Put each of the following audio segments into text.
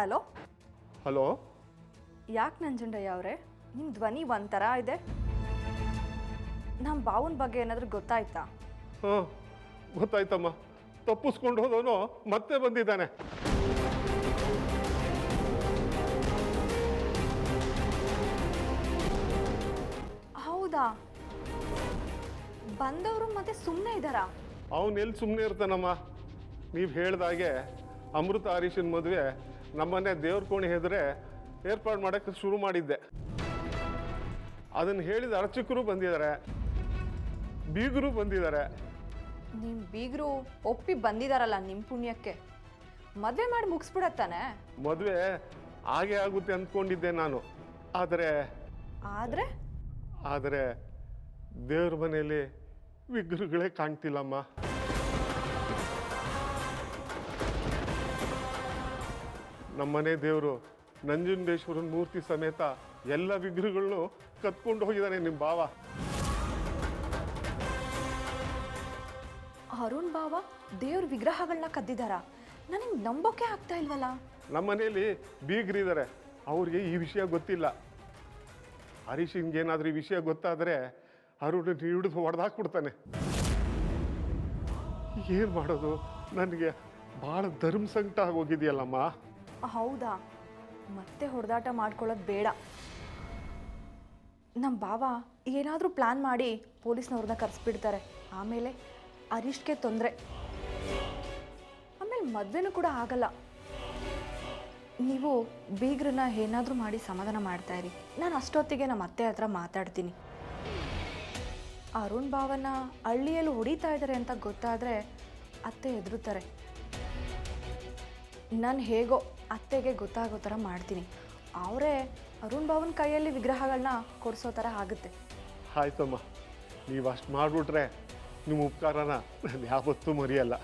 Hello? Hello? ಯಾಕೆ ನಂಜುಂಡಯ್ಯ ಅವರೇ? ನಿಮ್ಮ ಧ್ವನಿ ಒಂಥರ ಇದೆ. ನಮ್ಮ ಬಾವನ ಬಗ್ಗೆ ಏನಾದರೂ ಗೊತ್ತಾಯ್ತಾ? ಹಾಂ ಗೊತ್ತಾಯ್ತಮ್ಮ. ತಪ್ಪಿಸ್ಕೊಂಡು ಹೋದವನು ಮತ್ತೆ ಬಂದಿದ್ದಾನೆ. ಹೌದಾ? ಬಂದವರು ಮತ್ತೆ ಸುಮ್ಮನೆ ಇದ್ದಾರಾ? ಅವನು ಎಲ್ಲಿ ಸುಮ್ಮನೆ ಇರ್ತಾನಮ್ಮ? ನೀವು ಹೇಳ್ದಾಗೆ ಅಮೃತ ಹರೀಶನ್ ಮದುವೆ ನಮ್ಮನೆ ದೇವ್ರ ಕೋಣೆ ಹೆದ್ರೆ ಏರ್ಪಾಡು ಮಾಡೋಕ್ಕೆ ಶುರು ಮಾಡಿದ್ದೆ. ಅದನ್ನು ಹೇಳಿದ ಅರ್ಚಕರು ಬಂದಿದ್ದಾರೆ. ಬೀಗರು ಬಂದಿದ್ದಾರೆ. ನಿಮ್ಮ ಬೀಗರು ಒಪ್ಪಿ ಬಂದಿದಾರಲ್ಲ ನಿಮ್ಮ ಪುಣ್ಯಕ್ಕೆ. ಮದುವೆ ಮಾಡಿ ಮುಗಿಸ್ಬಿಡತ್ತಾನೆ? ಮದುವೆ ಹಾಗೆ ಆಗುತ್ತೆ ಅಂದ್ಕೊಂಡಿದ್ದೆ ನಾನು. ಆದರೆ ಆದರೆ? ಆದರೆ ದೇವ್ರ ಮನೆಯಲ್ಲಿ ವಿಗ್ರಹಗಳೇ ಕಾಣ್ತಿಲ್ಲಮ್ಮ. ನಮ್ಮನೆ ದೇವರು ನಂಜುಂಡೇಶ್ವರನ ಮೂರ್ತಿ ಸಮೇತ ಎಲ್ಲ ವಿಗ್ರಹಗಳನ್ನು ಕತ್ಕೊಂಡು ಹೋಗಿದ್ದಾನೆ ನಿಮ್ಮ ಬಾವ ಅರುಣ್ ಬಾವ ದೇವ್ರ ವಿಗ್ರಹಗಳನ್ನ ಕದ್ದಿದಾರ? ನನಗೆ ನಂಬೋಕೆ ಆಗ್ತಾ ಇಲ್ವಲ್ಲ? ನಮ್ಮನೆಯಲ್ಲಿ ಬೀಗ್ರಿದ್ದಾರೆ ಅವ್ರಿಗೆ ಈ ವಿಷಯ ಗೊತ್ತಿಲ್ಲ. ಹರೀಶನ್ಗೇನಾದ್ರೂ ಈ ವಿಷಯ ಗೊತ್ತಾದರೆ ಅರುಣ್ ಹಿಡಿದು ಹೊಡೆದಾಕ್ಬಿಡ್ತಾನೆ. ಏನು ಮಾಡೋದು? ನನಗೆ ಭಾಳ ಧರ್ಮ ಸಂಕಟ ಆಗೋಗಿದೆಯಲ್ಲಮ್ಮ. ಹೌದಾ? ಮತ್ತೆ ಹೊಡೆದಾಟ ಮಾಡ್ಕೊಳ್ಳೋದು ಬೇಡ. ನಮ್ಮ ಬಾವ ಏನಾದರೂ ಪ್ಲ್ಯಾನ್ ಮಾಡಿ ಪೊಲೀಸ್ನವ್ರನ್ನ ಕರೆಸ್ಬಿಡ್ತಾರೆ. ಆಮೇಲೆ ಅರಿಷ್ಟ್ಗೆ ತೊಂದರೆ. ಆಮೇಲೆ ಮದುವೆನೂ ಕೂಡ ಆಗಲ್ಲ. ನೀವು ಬೀಗ್ರನ್ನ ಏನಾದರೂ ಮಾಡಿ ಸಮಾಧಾನ ಮಾಡ್ತಾ ಇರಿ. ನಾನು ಅಷ್ಟೊತ್ತಿಗೆ ನಮ್ಮ ಅತ್ತೆ ಹತ್ರ ಮಾತಾಡ್ತೀನಿ. ಅರುಣ್ ಭಾವನ ಹಳ್ಳಿಯಲ್ಲಿ ಹೊಡಿತಾ ಇದ್ದಾರೆ ಅಂತ ಗೊತ್ತಾದರೆ ಅತ್ತೆ ಹೆದರುತ್ತಾರೆ. ನಾನು ಹೇಗೋ ಅತ್ತೆಗೆ ಗೊತ್ತಾಗೋ ಥರ ಮಾಡ್ತೀನಿ. ಅವರೇ ಅರುಣ್ ಭಾವನ ಕೈಯಲ್ಲಿ ವಿಗ್ರಹಗಳನ್ನ ಕೊಡಿಸೋ ಥರ ಆಗುತ್ತೆ. ಆಯ್ತಮ್ಮ ನೀವು ಅಷ್ಟು ಮಾಡಿಬಿಟ್ರೆ ನಿಮ್ಮ ಉಪಕಾರನ ನಾನು ಯಾವತ್ತೂ ಮರೆಯಲ್ಲ.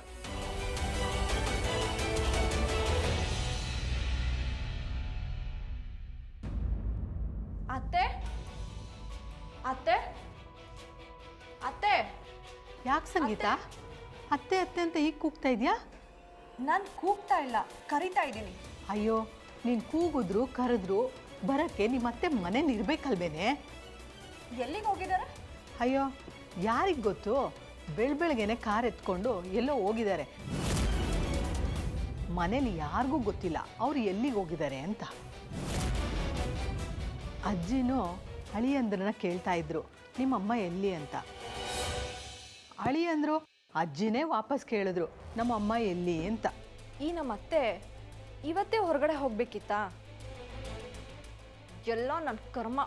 ಅತ್ತೆ? ಅತ್ತೆ? ಅತ್ತೆ? ಯಾಕೆ ಸಂಗೀತ? ಅತ್ತೆ? ಅತ್ತೆ ಅಂತ ಈಗ ಕೂಗ್ತಾ ಇದೆಯಾ? ನಾನು ಕೂಗ್ತಾ ಇಲ್ಲ ಕರಿತಾ ಇದ್ದೀನಿ. ಅಯ್ಯೋ ನೀನು ಕೂಗಿದ್ರು ಕರೆದ್ರು ಬರೋಕ್ಕೆ ನಿಮ್ಮ ಅತ್ತೆ ಮನೇಲಿ ಇರ್ಬೇಕಲ್ವೇನೆ? ಎಲ್ಲಿಗೆ ಹೋಗಿದ್ದಾರೆ? ಅಯ್ಯೋ ಯಾರಿಗೆ ಗೊತ್ತು? ಬೆಳ್ ಬೆಳಗ್ಗೆನೆ ಕಾರ್ ಎತ್ಕೊಂಡು ಎಲ್ಲೋ ಹೋಗಿದ್ದಾರೆ. ಮನೇಲಿ ಯಾರಿಗೂ ಗೊತ್ತಿಲ್ಲ ಅವ್ರು ಎಲ್ಲಿಗೆ ಹೋಗಿದ್ದಾರೆ ಅಂತ. ಅಜ್ಜಿನೂ ಅಳಿಯಂದ್ರನ್ನ ಕೇಳ್ತಾ ಇದ್ರು ನಿಮ್ಮಮ್ಮ ಎಲ್ಲಿ ಅಂತ? ಅಳಿಯಂದ್ರು ಅಜ್ಜಿನೇ ವಾಪಸ್ ಕೇಳಿದ್ರು ನಮ್ಮಮ್ಮ ಎಲ್ಲಿ? ಅಂತ. ಈ ನಮ್ಮ ಅತ್ತೆ ಇವತ್ತೇ ಹೊರಗಡೆ ಹೋಗ್ಬೇಕಿತ್ತಾ? ಎಲ್ಲ ನನ್ನ ಕರ್ಮ.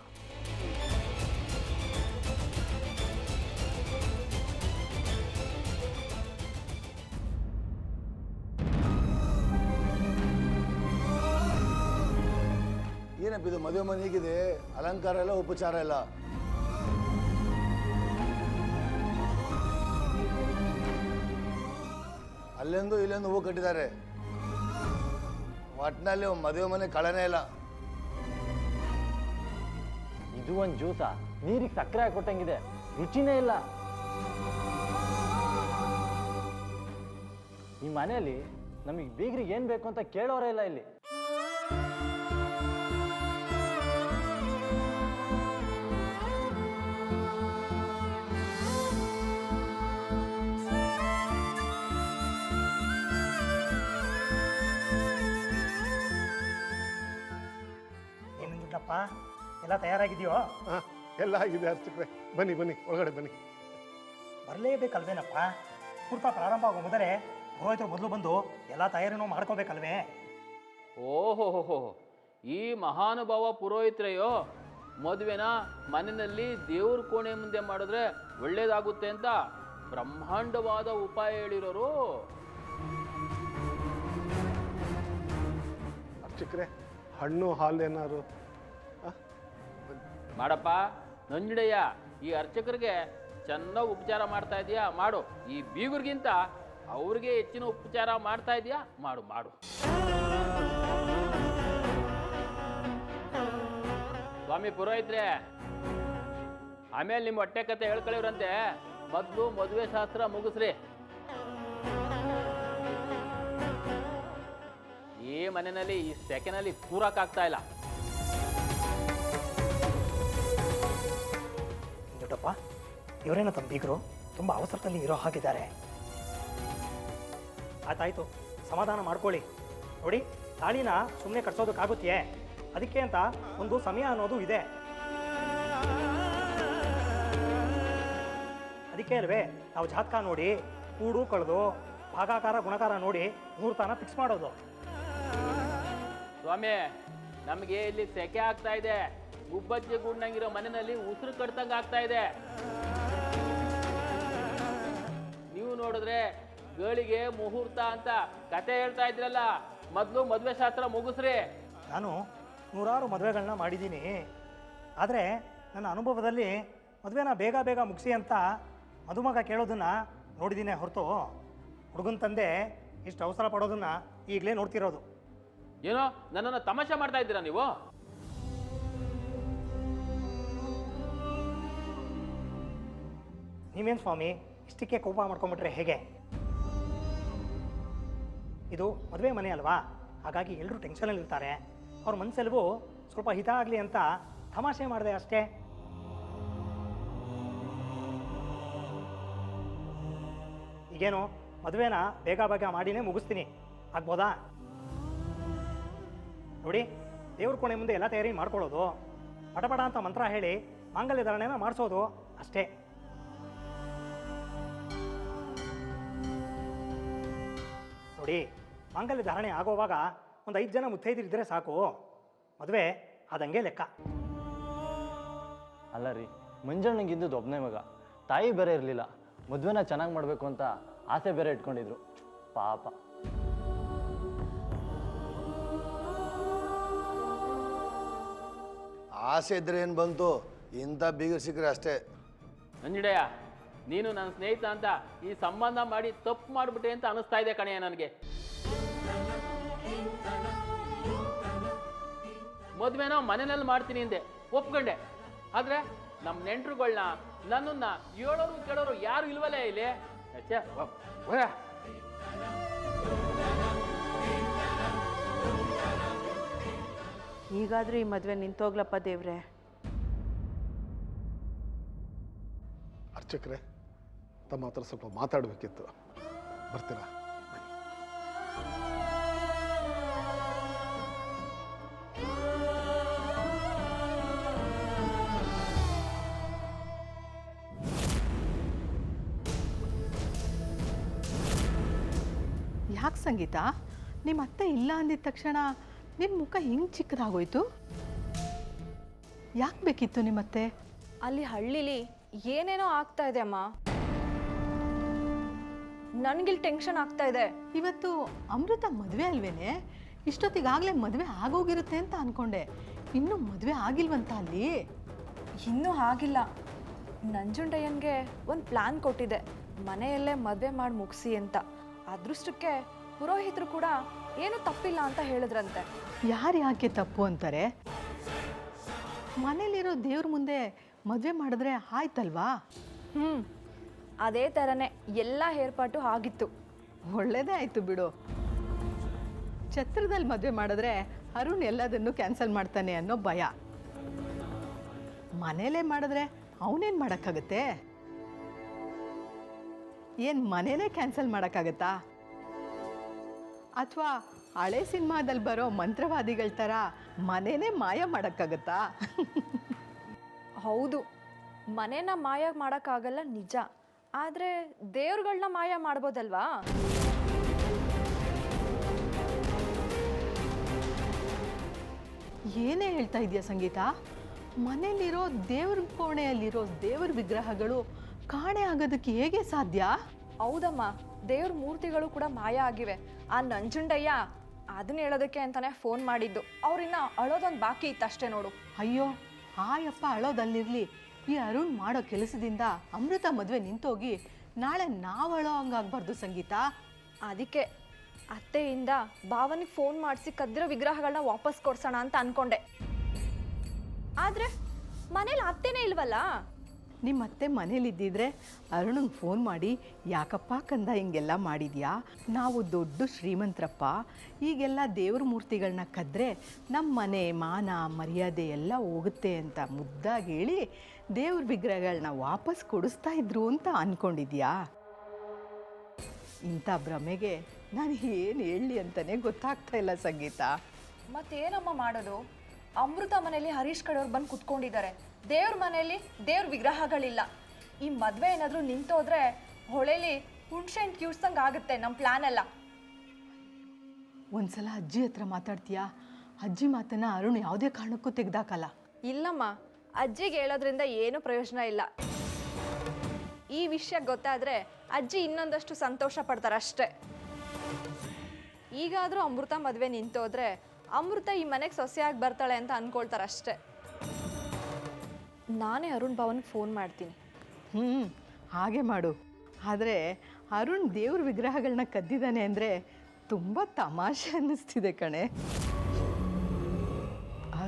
ಏನಪ್ಪ ಇದು ಮದುವೆ ಮನೆ ಹೀಗಿದೆ? ಅಲಂಕಾರ ಎಲ್ಲ ಉಪಚಾರ ಎಲ್ಲ ಅಲ್ಲೆಂದು ಇಲ್ಲೆಂದು ಹೂ ಕಟ್ಟಿದ್ದಾರೆ. ಒಟ್ಟಿನಲ್ಲಿ ಮದುವೆ ಮನೆ ಕಳನೇ ಇಲ್ಲ. ಇದು ಒಂದು ಜ್ಯೂಸ? ನೀರಿಗೆ ಸಕ್ಕರೆ ಕೊಟ್ಟಂಗಿದೆ ರುಚಿನೇ ಇಲ್ಲ. ಈ ಮನೆಯಲ್ಲಿ ನಮಗೆ ಬೀಗ್ರಿಗೆ ಏನು ಬೇಕು ಅಂತ ಕೇಳೋರೇ ಇಲ್ಲ ಇಲ್ಲಿ. ಏನು ದುಡ್ಡಪ್ಪ ಎಲ್ಲ ತಯಾರಾಗಿದೆಯೋ ಹಾಂ ಎಲ್ಲ ಆಗಿದೆ ಅರ್ಚಕ್ರೆ. ಬನ್ನಿ ಬನ್ನಿ ಒಳಗಡೆ ಬನ್ನಿ. ಬರಲೇಬೇಕಲ್ವೇನಪ್ಪ? ಕುರ್ತ ಪ್ರಾರಂಭ ಆಗೋ ಮೊದಲೇ ಪುರೋಹಿತರು ಮೊದಲು ಬಂದು ಎಲ್ಲ ತಯಾರಿನೂ ಮಾಡ್ಕೋಬೇಕಲ್ವೇ? ಓಹೋ ಈ ಮಹಾನುಭಾವ ಪುರೋಹಿತರೆಯೋ ಮದುವೆನ ಮನೆಯಲ್ಲಿ ದೇವ್ರ ಕೋಣೆ ಮುಂದೆ ಮಾಡಿದ್ರೆ ಒಳ್ಳೇದಾಗುತ್ತೆ ಅಂತ ಬ್ರಹ್ಮಾಂಡವಾದ ಉಪಾಯ ಹೇಳಿರೋರು. ಅರ್ಚಕ್ರೆ ಹಣ್ಣು ಹಾಲು ಏನಾರು ಮಾಡಪ್ಪ ನಂಜುಡಯ್ಯ ಈ ಅರ್ಚಕರಿಗೆ ಚೆನ್ನಾಗಿ ಉಪಚಾರ ಮಾಡ್ತಾ ಇದೀಯಾ? ಮಾಡು. ಈ ಬೀಗರಿಗಿಂತ ಅವ್ರಿಗೆ ಹೆಚ್ಚಿನ ಉಪಚಾರ ಮಾಡ್ತಾ ಇದೀಯಾ? ಮಾಡು ಮಾಡು. ಸ್ವಾಮಿ ಪುರೋಹಿತ್ರೆ, ಆಮೇಲೆ ನಿಮ್ಮ ಹೊಟ್ಟೆ ಕತೆ ಹೇಳ್ಕೊಳ್ಳಿವ್ರಂತೆ ಮೊದಲು ಮದುವೆ ಶಾಸ್ತ್ರ ಮುಗಿಸ್ರಿ. ಈ ಮನೆಯಲ್ಲಿ, ಈ ಸೆಕೆನಲ್ಲಿ ಕೂರಕ್ಕಾಗ್ತಾ ಇಲ್ಲ. ದೊಡ್ಡಪ್ಪ. ಇವರೇನೋ ತಮ್ಮ ಬೀಗರು, ತುಂಬ ಅವಸರದಲ್ಲಿ ಇರೋ ಹಾಗಿದ್ದಾರೆ. ಆಯ್ತಾಯ್ತು, ಸಮಾಧಾನ ಮಾಡ್ಕೊಳ್ಳಿ. ನೋಡಿ, ತಾಳಿನ ಸುಮ್ಮನೆ ಕಟ್ಸೋದಕ್ಕಾಗುತ್ತೆಯೇ ಅದಕ್ಕೆ ಅಂತ ಒಂದು ಸಮಯ ಅನ್ನೋದು ಇದೆ. ಅದಕ್ಕೆ ಅಲ್ವೇ, ನಾವು ಜಾತಕ ನೋಡಿ, ಕೂಡು, ಕಳೆದು, ಭಾಗಾಕಾರ, ಗುಣಕಾರ ನೋಡಿ ಮುಹೂರ್ತನ ಫಿಕ್ಸ್ ಮಾಡೋದು. ಸ್ವಾಮಿ, ನಮಗೆ ಇಲ್ಲಿ ಸೆಕೆ ಆಗ್ತಾ ಇದೆ. ಗುಬ್ಬಚ್ಚಿ ಗುಂಡಂಗಿರೋ ಮನೆಯಲ್ಲಿ ಉಸಿರು ಕಟ್ತಂಗೆ ಆಗ್ತಾ ಇದೆ. ನೀವು ನೋಡಿದ್ರೆ ಗಳಿಗೆ ಮುಹೂರ್ತ ಅಂತ ಕತೆ ಹೇಳ್ತಾ ಇದ್ರಲ್ಲ. ಮೊದಲು ಮದುವೆ ಶಾಸ್ತ್ರ ಮುಗಿಸ್ರಿ. ನಾನು ನೂರಾರು ಮದುವೆಗಳನ್ನ ಮಾಡಿದ್ದೀನಿ. ಆದರೆ ನನ್ನ ಅನುಭವದಲ್ಲಿ ಮದುವೆನ ಬೇಗ ಬೇಗ ಮುಗಿಸಿ ಅಂತ ಮದುಮಗ ಕೇಳೋದನ್ನ ನೋಡಿದ್ದೀನಿ ಹೊರತು. ಹುಡುಗನ ತಂದೆ ಇಷ್ಟು ಅವಸರ ಪಡೋದನ್ನ ಈಗಲೇ ನೋಡ್ತಿರೋದು. ಏನೋ ನನ್ನನ್ನು ತಮಾಷೆ ಮಾಡ್ತಾ ಇದ್ದೀರಾ ನೀವು? ನೀವೇನು ಸ್ವಾಮಿ, ಇಷ್ಟಕ್ಕೆ ಕೋಪ ಮಾಡ್ಕೊಂಬಿಟ್ರೆ ಹೇಗೆ? ಇದು ಮದುವೆ ಮನೆ ಅಲ್ವಾ? ಹಾಗಾಗಿ ಎಲ್ಲರೂ ಟೆನ್ಷನಲ್ಲಿ ಇರ್ತಾರೆ. ಅವ್ರ ಮನಸ್ಸೆಲ್ಗೂ ಸ್ವಲ್ಪ ಹಿತ ಆಗಲಿ ಅಂತ ತಮಾಷೆ ಮಾಡಿದೆ ಅಷ್ಟೇ. ಈಗೇನು ಮದುವೆನ ಬೇಗ ಬೇಗ ಮಾಡಿನೇ ಮುಗಿಸ್ತೀನಿ. ಆಗ್ಬೋದಾ? ನೋಡಿ, ದೇವ್ರ ಕೋಣೆ ಮುಂದೆ ಎಲ್ಲ ತಯಾರಿ ಮಾಡ್ಕೊಳ್ಳೋದು. ಪಟಪಟ ಅಂತ ಮಂತ್ರ ಹೇಳಿ ಮಾಂಗಲ್ಯ ಧಾರಣೆನ ಮಾಡಿಸೋದು ಅಷ್ಟೇ. ನೋಡಿ ಮಾಂಗಲ್ಯ ಧಾರಣೆ ಆಗೋವಾಗ ಒಂದು ಐದು ಜನ ಮುತ್ತೈದಿರಿದ್ರೆ ಸಾಕು. ಮದುವೆ ಅದಂಗೆ ಲೆಕ್ಕ. ಅಲ್ಲ ರೀ ಮಂಜಣ್ಣಂಗೆ ಇದ್ದದ್ದು ಒಬ್ಬನೇ ಮಗ. ತಾಯಿ ಬೇರೆ ಇರಲಿಲ್ಲ. ಮದುವೆನ ಚೆನ್ನಾಗಿ ಮಾಡಬೇಕು ಅಂತ ಆಸೆ ಬೇರೆ ಇಟ್ಕೊಂಡಿದ್ರು. ಪಾಪ. ಆಸೆ ಇದ್ರೆ ಏನು ಬಂತು? ಇಂಥ ಬೀಗರು ಸಿಕ್ಕರೆ ಅಷ್ಟೇ. ನಂಜುಡಯ್ಯ ನೀನು ನನ್ನ ಸ್ನೇಹಿತ ಅಂತ ಈ ಸಂಬಂಧ ಮಾಡಿ ತಪ್ಪು ಮಾಡಿಬಿಟ್ಟೆ ಅಂತ ಅನಿಸ್ತಾ ಇದೆ ಕಣೆಯ ನನಗೆ. ಮದುವೆನ ಮನೆಯಲ್ಲಿ ಮಾಡ್ತೀನಿ ಅಂದೆ. ಒಪ್ಕೊಂಡೆ. ಆದರೆ ನಮ್ಮ ನೆಂಟರುಗಳನ್ನ ನನ್ನನ್ನ ಹೇಳೋರು ಕೇಳೋರು ಯಾರು ಇಲ್ವಲ್ಲೇ ಇಲ್ಲಿ? ಛೆ, ವ- ಹೋಗ. ಈಗಾದ್ರೂ ಈ ಮದುವೆ ನಿಂತೋಗ್ಲಪ್ಪ ದೇವ್ರೆ. ಅರ್ಚಕ್ರೆ ತಮ್ಮ ಹತ್ರ ಸ್ವಲ್ಪ ಮಾತಾಡಬೇಕಿತ್ತು. ಬರ್ತೀರಾ? ಯಾಕೆ ಸಂಗೀತ? ನಿಮ್ಮ ಅತ್ತೆ ಇಲ್ಲ ಅಂದಿದ ತಕ್ಷಣ ನಿಮ್ಮ ಮುಖ ಹೆಂಗೆ ಚಿಕ್ಕದಾಗೋಯ್ತು? ಯಾಕೆ ಬೇಕಿತ್ತು ನಿಮ್ಮತ್ತೆ ಅಲ್ಲಿ ಹಳ್ಳಿಲಿ ಏನೇನೋ ಆಗ್ತಾ ಇದೆ ಅಮ್ಮ. ನನ್ಗಿಲ್ ಟೆನ್ಷನ್ ಆಗ್ತಾ ಇದೆ. ಇವತ್ತು ಅಮೃತ ಮದುವೆ ಅಲ್ವೇನೆ? ಇಷ್ಟೊತ್ತಿಗಾಗಲೇ ಮದುವೆ ಆಗೋಗಿರುತ್ತೆ ಅಂತ ಅನ್ಕೊಂಡೆ. ಇನ್ನೂ ಮದುವೆ ಆಗಿಲ್ವಂತ ಅಲ್ಲಿ? ಇನ್ನೂ ಆಗಿಲ್ಲ. ನಂಜುಂಡಯ್ಯನ್ಗೆ ಒಂದು ಪ್ಲಾನ್ ಕೊಟ್ಟಿದೆ. ಮನೆಯಲ್ಲೇ ಮದುವೆ ಮಾಡಿ ಮುಗಿಸಿ ಅಂತ. ಅದೃಷ್ಟಕ್ಕೆ ಪುರೋಹಿತರು ಕೂಡ ಏನು ತಪ್ಪಿಲ್ಲ ಅಂತ ಹೇಳಿದ್ರಂತೆ. ಯಾರು ಯಾಕೆ ತಪ್ಪು ಅಂತಾರೆ? ಮನೇಲಿರೋ ದೇವ್ರ ಮುಂದೆ ಮದುವೆ ಮಾಡಿದ್ರೆ ಆಯ್ತಲ್ವಾ? ಹ್ಞೂ ಅದೇ ಥರನೇ ಎಲ್ಲ ಏರ್ಪಾಟು ಆಗಿತ್ತು. ಒಳ್ಳೇದೇ ಆಯಿತು ಬಿಡು. ಛತ್ರದಲ್ಲಿ ಮದುವೆ ಮಾಡಿದ್ರೆ ಅರುಣ್ ಎಲ್ಲದನ್ನು ಕ್ಯಾನ್ಸಲ್ ಮಾಡ್ತಾನೆ ಅನ್ನೋ ಭಯ. ಮನೇಲೇ ಮಾಡಿದ್ರೆ ಅವನೇನು ಮಾಡೋಕ್ಕಾಗತ್ತೆ? ಏನು ಮನೇನೇ ಕ್ಯಾನ್ಸಲ್ ಮಾಡೋಕ್ಕಾಗತ್ತಾ? ಅಥವಾ ಹಳೆ ಸಿನಿಮಾದಲ್ಲಿ ಬರೋ ಮಂತ್ರವಾದಿಗಳ ಥರ ಮನೇನೇ ಮಾಯ ಮಾಡೋಕ್ಕಾಗತ್ತಾ? ಹೌದು. ಮನೇನ ಮಾಯ ಮಾಡೋಕ್ಕಾಗಲ್ಲ ನಿಜ. ಆದರೆ ದೇವ್ರುಗಳನ್ನ ಮಾಯ ಮಾಡ್ಬೋದಲ್ವಾ? ಏನೇ ಹೇಳ್ತಾ ಇದೆಯಾ ಸಂಗೀತ? ಮನೆಯಲ್ಲಿರೋ ದೇವ್ರ ಕೋಣೆಯಲ್ಲಿರೋ ದೇವ್ರ ವಿಗ್ರಹಗಳು ಕಾಣೆ ಆಗೋದಕ್ಕೆ ಹೇಗೆ ಸಾಧ್ಯ? ಹೌದಮ್ಮ ದೇವ್ರ ಮೂರ್ತಿಗಳು ಕೂಡ ಮಾಯ ಆಗಿವೆ. ಆ ನಂಜುಂಡಯ್ಯ ಅದನ್ನ ಹೇಳೋದಕ್ಕೆ ಅಂತಾನೆ ಫೋನ್ ಮಾಡಿದ್ದು. ಅವ್ರಿನ್ನ ಅಳೋದೊಂದು ಬಾಕಿ ಇತ್ತಷ್ಟೇ ನೋಡು. ಅಯ್ಯೋ ಆಯಪ್ಪ ಅಳೋದಲ್ಲಿರ್ಲಿ. ಈ ಅರುಣ್ ಮಾಡೋ ಕೆಲಸದಿಂದ ಅಮೃತ ಮದುವೆ ನಿಂತೋಗಿ ನಾಳೆ ನಾವಳೋ ಅಳೋ ಹಂಗಾಗ್ಬಾರ್ದು ಸಂಗೀತ. ಅದಕ್ಕೆ ಅತ್ತೆಯಿಂದ ಭಾವನಿಗೆ ಫೋನ್ ಮಾಡಿಸಿ ಕದ್ದಿರೋ ವಿಗ್ರಹಗಳನ್ನ ವಾಪಸ್ ಕೊಡ್ಸೋಣ ಅಂತ ಅನ್ಕೊಂಡೆ. ಆದ್ರೆ ಮನೇಲಿ ಅತ್ತೆನೇ ಇಲ್ವಲ್ಲ? ನಿಮ್ಮ ಅತ್ತೆ ಮನೇಲಿದ್ದಿದ್ರೆ ಅರುಣಂಗೆ ಫೋನ್ ಮಾಡಿ ಯಾಕಪ್ಪ ಕಂದ ಹಿಂಗೆಲ್ಲ ಮಾಡಿದ್ಯಾ? ನಾವು ದೊಡ್ಡ ಶ್ರೀಮಂತರಪ್ಪ. ಈಗೆಲ್ಲ ದೇವ್ರ ಮೂರ್ತಿಗಳನ್ನ ಕದ್ರೆ ನಮ್ಮ ಮನೆ ಮಾನ ಮರ್ಯಾದೆ ಎಲ್ಲ ಹೋಗುತ್ತೆ ಅಂತ ಮುದ್ದಾಗಿ ಹೇಳಿ ದೇವ್ರ ವಿಗ್ರಹಗಳನ್ನ ವಾಪಸ್ ಕೊಡಿಸ್ತಾ ಇದ್ರು ಅಂತ ಅಂದ್ಕೊಂಡಿದ್ಯಾ ಇಂಥ ಭ್ರಮೆಗೆ ನಾನು ಏನು ಹೇಳಿ ಅಂತಲೇ ಗೊತ್ತಾಗ್ತಾ ಇಲ್ಲ ಸಂಗೀತ. ಮತ್ತೇನಮ್ಮ ಮಾಡೋದು? ಅಮೃತ ಮನೆಯಲ್ಲಿ ಹರೀಶ್ ಕಡೆಯವ್ರು ಬಂದು ಕುತ್ಕೊಂಡಿದ್ದಾರೆ. ದೇವ್ರ ಮನೆಯಲ್ಲಿ ದೇವ್ರ ವಿಗ್ರಹಗಳಿಲ್ಲ. ಈ ಮದುವೆ ಏನಾದರೂ ನಿಂತೋದ್ರೆ ಹೊಳೆಲಿ ಹುಣ್ಸೆ ಹಣ್ಣು ಕಿವ್ಸಂಗೆ ಆಗುತ್ತೆ ನಮ್ಮ ಪ್ಲ್ಯಾನ್ ಎಲ್ಲ. ಒಂದ್ಸಲ ಅಜ್ಜಿ ಹತ್ರ ಮಾತಾಡ್ತೀಯಾ? ಅಜ್ಜಿ ಮಾತನ್ನ ಅರುಣ್ ಯಾವುದೇ ಕಾರಣಕ್ಕೂ ತೆಗ್ದಾಕಲ್ಲ. ಇಲ್ಲಮ್ಮ ಅಜ್ಜಿಗೆ ಹೇಳೋದ್ರಿಂದ ಏನೂ ಪ್ರಯೋಜನ ಇಲ್ಲ. ಈ ವಿಷಯ ಗೊತ್ತಾದ್ರೆ ಅಜ್ಜಿ ಇನ್ನೊಂದಷ್ಟು ಸಂತೋಷ ಪಡ್ತಾರೆ ಅಷ್ಟೇ. ಈಗಾದರೂ ಅಮೃತ ಮದುವೆ ನಿಂತೋದ್ರೆ ಅಮೃತ ಈ ಮನೆಗೆ ಸೊಸೆಯಾಗಿ ಬರ್ತಾಳೆ ಅಂತ ಅಂದ್ಕೊಳ್ತಾರೆ ಅಷ್ಟೇ. ನಾನೇ ಅರುಣ್ ಭವನ್ಗೆ ಫೋನ್ ಮಾಡ್ತೀನಿ. ಹ್ಞೂ ಹಾಗೆ ಮಾಡು. ಆದರೆ ಅರುಣ್ ದೇವ್ರ ವಿಗ್ರಹಗಳನ್ನ ಕದ್ದಿದ್ದಾನೆ ಅಂದರೆ ತುಂಬ ತಮಾಷೆ ಅನ್ನಿಸ್ತಿದೆ ಕಣೆ.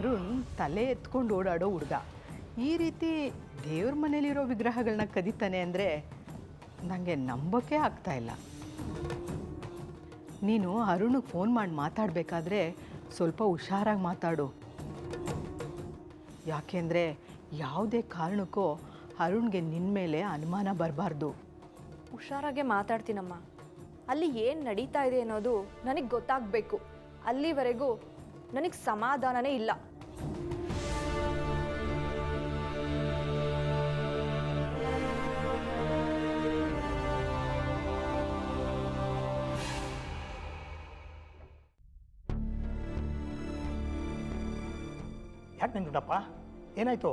ಅರುಣ್ ತಲೆ ಎತ್ಕೊಂಡು ಓಡಾಡೋ ಹುಡುಗ. ಈ ರೀತಿ ದೇವ್ರ ಮನೇಲಿರೋ ವಿಗ್ರಹಗಳನ್ನ ಕದೀತಾನೆ ಅಂದರೆ ನನಗೆ ನಂಬೋಕೆ ಆಗ್ತಾ ಇಲ್ಲ. ನೀನು ಅರುಣಿಗೆ ಫೋನ್ ಮಾಡಿ ಮಾತಾಡಬೇಕಾದ್ರೆ ಸ್ವಲ್ಪ ಹುಷಾರಾಗಿ ಮಾತಾಡು. ಯಾಕೆಂದರೆ ಯಾವುದೇ ಕಾರಣಕ್ಕೂ ಅರುಣ್ಗೆ ನಿನ್ನ ಮೇಲೆ ಅನುಮಾನ ಬರಬಾರ್ದು. ಹುಷಾರಾಗೆ ಮಾತಾಡ್ತೀನಮ್ಮ. ಅಲ್ಲಿ ಏನು ನಡೀತಾ ಇದೆ ಅನ್ನೋದು ನನಗೆ ಗೊತ್ತಾಗಬೇಕು. ಅಲ್ಲಿವರೆಗೂ ನನಗೆ ಸಮಾಧಾನನೇ ಇಲ್ಲ. ಯಾಕೆ ನಂಜುಂಡಪ್ಪ ಏನಾಯ್ತು?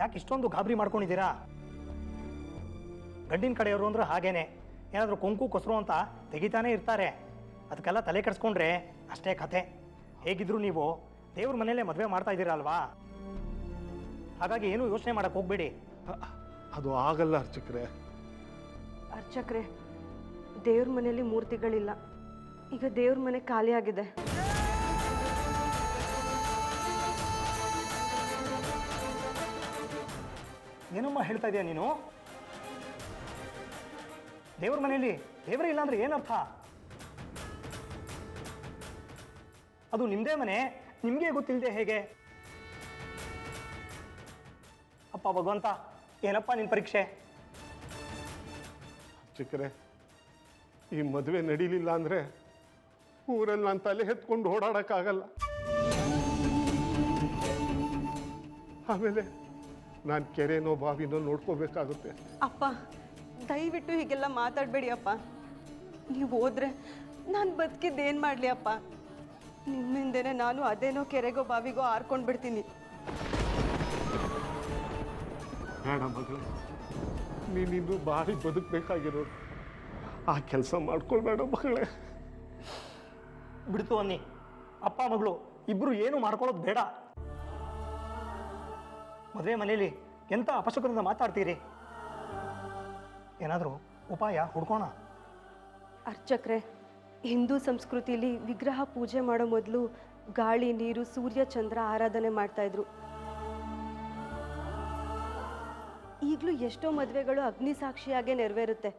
ಯಾಕೆ ಇಷ್ಟೊಂದು ಗಾಬರಿ ಮಾಡ್ಕೊಂಡಿದ್ದೀರಾ? ಗಂಡಿನ ಕಡೆಯವರು ಅಂದ್ರೆ ಹಾಗೇನೆ. ಏನಾದರೂ ಕೊಂಕು ಕೊಸರು ಅಂತ ತೆಗಿತಾನೆ ಇರ್ತಾರೆ. ಅದಕ್ಕೆಲ್ಲ ತಲೆ ಕೆಡಿಸ್ಕೊಂಡ್ರೆ ಅಷ್ಟೇ ಕಥೆ. ಹೇಗಿದ್ರು ನೀವು ದೇವ್ರ ಮನೆಯಲ್ಲೇ ಮದುವೆ ಮಾಡ್ತಾ ಇದ್ದೀರಾ ಅಲ್ವಾ? ಹಾಗಾಗಿ ಏನು ಯೋಚನೆ ಮಾಡಕ್ಕೆ ಹೋಗ್ಬೇಡಿ. ಅದು ಆಗಲ್ಲ ಅರ್ಚಕ್ರೆ. ಅರ್ಚಕ್ರೆ ದೇವ್ರ ಮನೆಯಲ್ಲಿ ಮೂರ್ತಿಗಳಿಲ್ಲ. ಈಗ ದೇವ್ರ ಮನೆ ಖಾಲಿಯಾಗಿದೆ ಏನಮ್ಮ ಹೇಳ್ತಾ ಇದೆಯಾ ನೀನು? ದೇವ್ರ ಮನೆಯಲ್ಲಿ ದೇವರೇ ಇಲ್ಲ ಅಂದ್ರೆ ಏನರ್ಥ? ಅದು ನಿಮ್ದೇ ಮನೆ, ನಿಮಗೆ ಗೊತ್ತಿಲ್ಲದೆ ಹೇಗೆ? ಅಪ್ಪ ಭಗವಂತ, ಏನಪ್ಪ ನಿನ್ ಪರೀಕ್ಷೆ? ಚಿಕ್ಕರೆ, ಈ ಮದುವೆ ನಡೀಲಿಲ್ಲ ಅಂದರೆ ಊರಲ್ಲಿ ನಾನು ತಲೆ ಎತ್ಕೊಂಡು ಓಡಾಡೋಕ್ಕಾಗಲ್ಲ. ಆಮೇಲೆ ನಾನು ಕೆರೆನೋ ಬಾವಿನೋ ನೋಡ್ಕೋಬೇಕಾಗುತ್ತೆ. ಅಪ್ಪ ದಯವಿಟ್ಟು ಹೀಗೆಲ್ಲ ಮಾತಾಡಬೇಡಿ ಅಪ್ಪ. ನೀವು ಹೋದ್ರೆ ನಾನು ಬದುಕಿದ್ದೇನು ಮಾಡಲಿ ಅಪ್ಪ? ನಿಮ್ಮಿಂದನೇ ನಾನು ಅದೇನೋ ಕೆರೆಗೋ ಬಾವಿಗೋ ಹಾರ್ಕೊಂಡು ಬಿಡ್ತೀನಿ. ಬೇಡ ಮಗಳು. ನೀನಿನ್ನು ಬಾರಿ ಬದುಕಬೇಕಾಗಿರೋದು. ಆ ಕೆಲಸ ಮಾಡ್ಕೊಳ್ಬೇಡ ಮಗಳೇ. ಬಿಡ್ತು ಅನ್ನಿ. ಅಪ್ಪ ಮಗಳು ಇಬ್ರು ಏನು ಮಾಡ್ಕೊಳ್ಳೋದು ಬೇಡ. ಮದುವೆ ಮನೆಯಲ್ಲಿ ಎಂತ ಅಪಶಕುನದಿಂದ ಮಾತಾಡ್ತೀರಿ? ಏನಾದರೂ ಉಪಾಯ ಹುಡ್ಕೋಣ. ಅರ್ಚಕ್ರೆ, ಹಿಂದೂ ಸಂಸ್ಕೃತಿಲಿ ವಿಗ್ರಹ ಪೂಜೆ ಮಾಡೋ ಮೊದಲು ಗಾಳಿ, ನೀರು, ಸೂರ್ಯ, ಚಂದ್ರ ಆರಾಧನೆ ಮಾಡ್ತಾ ಇದ್ರು. ಈಗಲೂ ಎಷ್ಟೋ ಮದುವೆಗಳು ಅಗ್ನಿ ಸಾಕ್ಷಿಯಾಗೆ ನೆರವೇರುತ್ತೆ.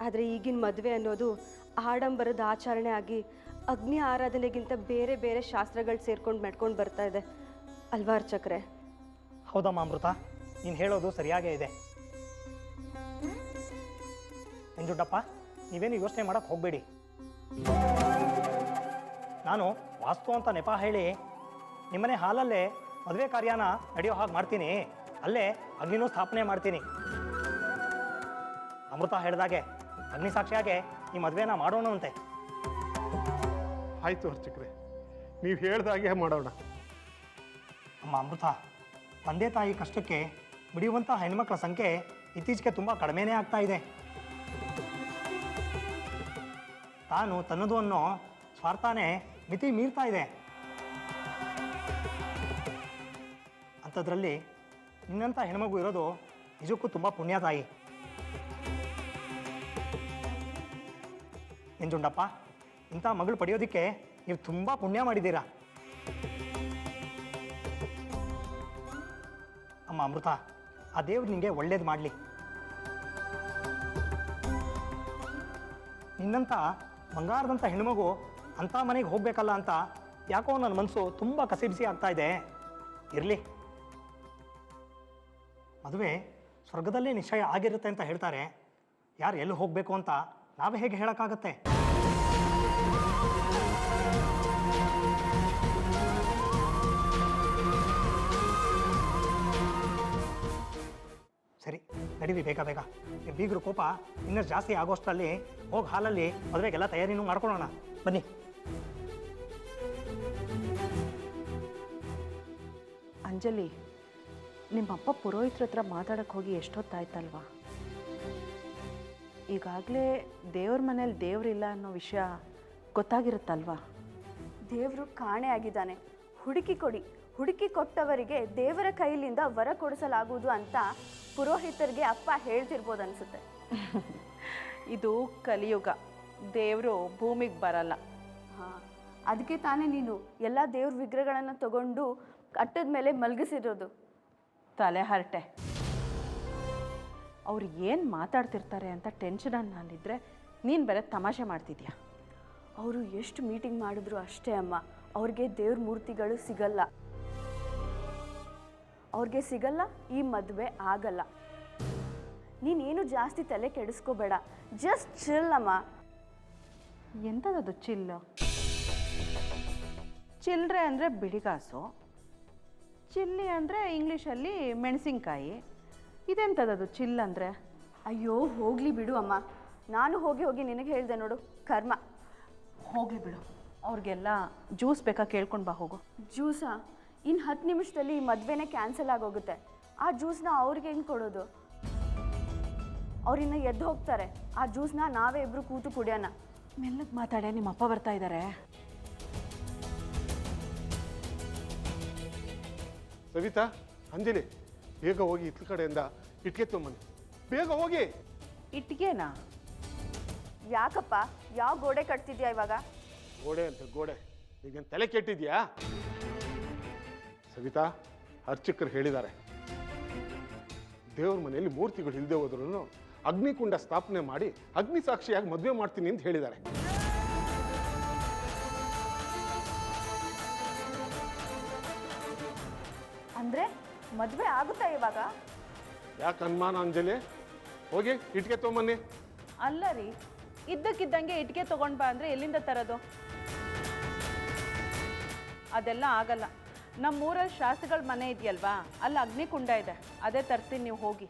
ಆದರೆ ಈಗಿನ ಮದುವೆ ಅನ್ನೋದು ಆಡಂಬರದ ಆಚರಣೆ ಆಗಿ ಅಗ್ನಿ ಆರಾಧನೆಗಿಂತ ಬೇರೆ ಬೇರೆ ಶಾಸ್ತ್ರಗಳು ಸೇರ್ಕೊಂಡು ಮಾಡ್ಕೊಂಡು ಬರ್ತಾ ಇದೆ. ಅಲ್ವಾ ಅರ್ಚಕ್ರೆ ಹೌದಮ್ಮ ಅಮೃತ ನೀನು ಹೇಳೋದು ಸರಿಯಾಗೇ ಇದೆ. ನಂಜುಂಡಪ್ಪ ನೀವೇನು ಯೋಚನೆ ಮಾಡಕ್ಕೆ ಹೋಗಬೇಡಿ. ನಾನು ವಾಸ್ತು ಅಂತ ನೆಪ ಹೇಳಿ ನಿಮ್ಮನೆ ಹಾಲಲ್ಲೇ ಮದುವೆ ಕಾರ್ಯನ ನಡೆಯೋ ಹಾಗೆ ಮಾಡ್ತೀನಿ. ಅಲ್ಲೇ ಅಗ್ನಿನೂ ಸ್ಥಾಪನೆ ಮಾಡ್ತೀನಿ. ಅಮೃತ ಹೇಳಿದಾಗೆ, ಅಗ್ನಿ ಸಾಕ್ಷಿಯಾಗೆ ಈ ಮದುವೆನ ಮಾಡೋಣಂತೆ. ಆಯಿತು ಅರ್ಚಕ್ರೆ. ನೀವು ಹೇಳ್ದಾಗೆ ಮಾಡೋಣ. ಅಮ್ಮ, ಅಮೃತ, ತಂದೆ ತಾಯಿ ಕಷ್ಟಕ್ಕೆ ಬಿಡಿಯುವಂಥ ಹೆಣ್ಮಕ್ಳ ಸಂಖ್ಯೆ ಇತ್ತೀಚೆಗೆ ತುಂಬ ಕಡಿಮೆನೆ ಆಗ್ತಾ ಇದೆ. ತಾನು ತನ್ನದು ಅನ್ನೋ ಸ್ವಾರ್ಥನೇ ಮಿತಿ ಮೀರ್ತಾ ಇದೆ. ಅಂಥದ್ರಲ್ಲಿ ನಿನ್ನಂಥ ಹೆಣ್ಮಗು ಇರೋದು ನಿಜಕ್ಕೂ ತುಂಬ ಪುಣ್ಯ ತಾಯಿ. ಎಂಜುಂಡಪ್ಪ ಇಂಥ ಮಗಳು ಪಡೆಯೋದಕ್ಕೆ ನೀವು ತುಂಬ ಪುಣ್ಯ ಮಾಡಿದ್ದೀರಾ? ಅಮ್ಮ ಅಮೃತ, ಆ ದೇವ್ರು ನಿಮಗೆ ಒಳ್ಳೇದು ಮಾಡಲಿ. ನಿನ್ನಂಥ ಬಂಗಾರದಂಥ ಹೆಣ್ಮಗು ಅಂಥ ಮನೆಗೆ ಹೋಗಬೇಕಲ್ಲ ಅಂತ ಯಾಕೋ ನನ್ನ ಮನಸ್ಸು ತುಂಬ ಕಸಿಬಿಸಿ ಆಗ್ತಾ ಇದೆ. ಇರಲಿ. ಮದುವೆ ಸ್ವರ್ಗದಲ್ಲೇ ನಿಶ್ಚಯ ಆಗಿರುತ್ತೆ ಅಂತ ಹೇಳ್ತಾರೆ. ಯಾರು ಎಲ್ಲಿ ಹೋಗಬೇಕು ಅಂತ ನಾವೇ ಹೇಗೆ ಹೇಳೋಕ್ಕಾಗತ್ತೆ? ನಡೀರಿ ಬೇಗ ಬೇಗ. ಈ ಬೀಗರು ಕೋಪ ಇನ್ನಷ್ಟು ಜಾಸ್ತಿ ಆಗೋಷ್ಟರಲ್ಲಿ ಹೋಗಿ ಹಾಲಲ್ಲಿ ಮದುವೆಗೆಲ್ಲ ತಯಾರಿನೂ ಮಾಡ್ಕೊಳ್ಳೋಣ ಬನ್ನಿ. ಅಂಜಲಿ ನಿಮ್ಮಪ್ಪ ಪುರೋಹಿತ್ರ ಹತ್ರ ಮಾತಾಡಕ್ಕೆ ಹೋಗಿ ಎಷ್ಟೊತ್ತಾಯ್ತಲ್ವಾ? ಈಗಾಗಲೇ ದೇವ್ರ ಮನೇಲಿ ದೇವ್ರಿಲ್ಲ ಅನ್ನೋ ವಿಷಯ ಗೊತ್ತಾಗಿರುತ್ತಲ್ವಾ? ದೇವರು ಕಾಣೆ ಆಗಿದ್ದಾನೆ. ಹುಡುಕಿ ಕೊಡಿ. ಹುಡುಕಿ ಕೊಟ್ಟವರಿಗೆ ದೇವರ ಕೈಲಿಂದ ವರ ಕೊಡಿಸಲಾಗುವುದು ಅಂತ ಪುರೋಹಿತರಿಗೆ ಅಪ್ಪ ಹೇಳ್ತಿರ್ಬೋದು ಅನ್ಸುತ್ತೆ. ಇದು ಕಲಿಯುಗ. ದೇವರು ಭೂಮಿಗೆ ಬರಲ್ಲ. ಹಾಂ ಅದಕ್ಕೆ ತಾನೇ ನೀನು ಎಲ್ಲ ದೇವ್ರ ವಿಗ್ರಹಗಳನ್ನು ತಗೊಂಡು ಕಟ್ಟದ ಮೇಲೆ ಮಲಗಿಸಿರೋದು. ತಲೆ ಹರಟೆ. ಅವ್ರು ಏನು ಮಾತಾಡ್ತಿರ್ತಾರೆ ಅಂತ ಟೆನ್ಷನಲ್ಲಿದ್ದರೆ ನೀನು ಬೇರೆ ತಮಾಷೆ ಮಾಡ್ತಿದ್ಯಾ? ಅವರು ಎಷ್ಟು ಮೀಟಿಂಗ್ ಮಾಡಿದ್ರು ಅಷ್ಟೇ ಅಮ್ಮ. ಅವ್ರಿಗೆ ದೇವ್ರ ಮೂರ್ತಿಗಳು ಸಿಗಲ್ಲ. ಅವ್ರಿಗೆ ಸಿಗಲ್ಲ ಈ ಮದುವೆ ಆಗಲ್ಲ. ನೀನೇನು ಜಾಸ್ತಿ ತಲೆ ಕೆಡಿಸ್ಕೋಬೇಡ. ಜಸ್ಟ್ ಚಿಲ್ ಅಮ್ಮ. ಎಂಥದದು ಚಿಲ್ ಚಿಲ್ಲರೆ ಅಂದರೆ ಬಿಡಿಗಾಸು ಚಿಲ್ಲಿ ಅಂದರೆ ಇಂಗ್ಲೀಷಲ್ಲಿ ಮೆಣಸಿನ್ಕಾಯಿ. ಇದೆಂಥದದು ಚಿಲ್ ಅಂದರೆ? ಅಯ್ಯೋ ಹೋಗ್ಲಿ ಬಿಡು ಅಮ್ಮ. ನಾನು ಹೋಗಿ ಹೋಗಿ ನಿನಗೆ ಹೇಳಿದೆ ನೋಡು ಕರ್ಮ. ಹೋಗಲಿ ಬಿಡು. ಅವ್ರಿಗೆಲ್ಲ ಜ್ಯೂಸ್ ಬೇಕಾ ಕೇಳ್ಕೊಂಡು ಬಾ ಹೋಗು. ಜ್ಯೂಸಾ ಇನ್ನು ಹತ್ತು ನಿಮಿಷದಲ್ಲಿ ಈ ಮದುವೆನೇ ಕ್ಯಾನ್ಸಲ್ ಆಗೋಗುತ್ತೆ. ಆ ಜ್ಯೂಸ್ನ ಅವ್ರಿಗೆ ಹೆಂಗೆ ಕೊಡೋದು? ಅವ್ರಿನ್ನ ಎದ್ದು ಹೋಗ್ತಾರೆ. ಆ ಜ್ಯೂಸ್ನ ನಾವೇ ಇಬ್ರು ಕೂತು ಕುಡಿಯೋಣ. ಮೆಲ್ಲಗೆ ಮಾತಾಡೆ ನಿಮ್ಮ ಅಪ್ಪ ಬರ್ತಾ ಇದ್ದಾರೆ ಸವಿತಾ ಅಂಜಲಿ ಬೇಗ ಹೋಗಿ ಇತ್ಲ ಕಡೆಯಿಂದ ಇಟ್ಕೆ ತೊಗೊಂಬನ್ನಿ. ಬೇಗ ಹೋಗಿ! ಇಟ್ಗೆನಾ? ಯಾಕಪ್ಪ? ಯಾವ ಗೋಡೆ ಕಟ್ತಿದ್ಯಾ ಇವಾಗ? ಗೋಡೆ ಅಂತ ಗೋಡೆ. ಈಗೇನು ತಲೆ ಕೆಟ್ಟಿದ್ಯಾ? ಸವಿತಾ ಅರ್ಚಕರು ಹೇಳಿದ್ದಾರೆ. ದೇವ್ರ ಮನೆಯಲ್ಲಿ ಮೂರ್ತಿಗಳು ಇಲ್ಲದೆ ಹೋದ್ರೂ ಅಗ್ನಿಕುಂಡ ಸ್ಥಾಪನೆ ಮಾಡಿ ಅಗ್ನಿ ಸಾಕ್ಷಿಯಾಗಿ ಮದುವೆ ಮಾಡ್ತೀನಿ ಅಂತ ಹೇಳಿದ್ದಾರೆ. ಅಂದ್ರೆ ಮದುವೆ ಆಗುತ್ತಾ ಇವಾಗ? ಯಾಕೆ ಅನುಮಾನ ಅಂಜಲಿ? ಹೋಗಿ ಇಟ್ಕೆ ತಗೊಂಬನ್ನಿ. ಅಲ್ಲ ರೀ ಇದ್ದಕ್ಕಿದ್ದಂಗೆ ಇಟ್ಕೆ ತಗೊಂಡ್ಬಾ ಬಾ ಅಂದರೆ ಎಲ್ಲಿಂದ ತರೋದು? ಅದೆಲ್ಲ ಆಗಲ್ಲ. ನಮ್ಮೂರಲ್ಲಿ ಶಾಸ್ತ್ರಿಗಳ ಮನೆ ಇದೆಯಲ್ವಾ? ಅಲ್ಲಿ ಅಗ್ನಿಕುಂಡ ಇದೆ. ಅದೇ ತರ್ತೀನಿ ನೀವು ಹೋಗಿ.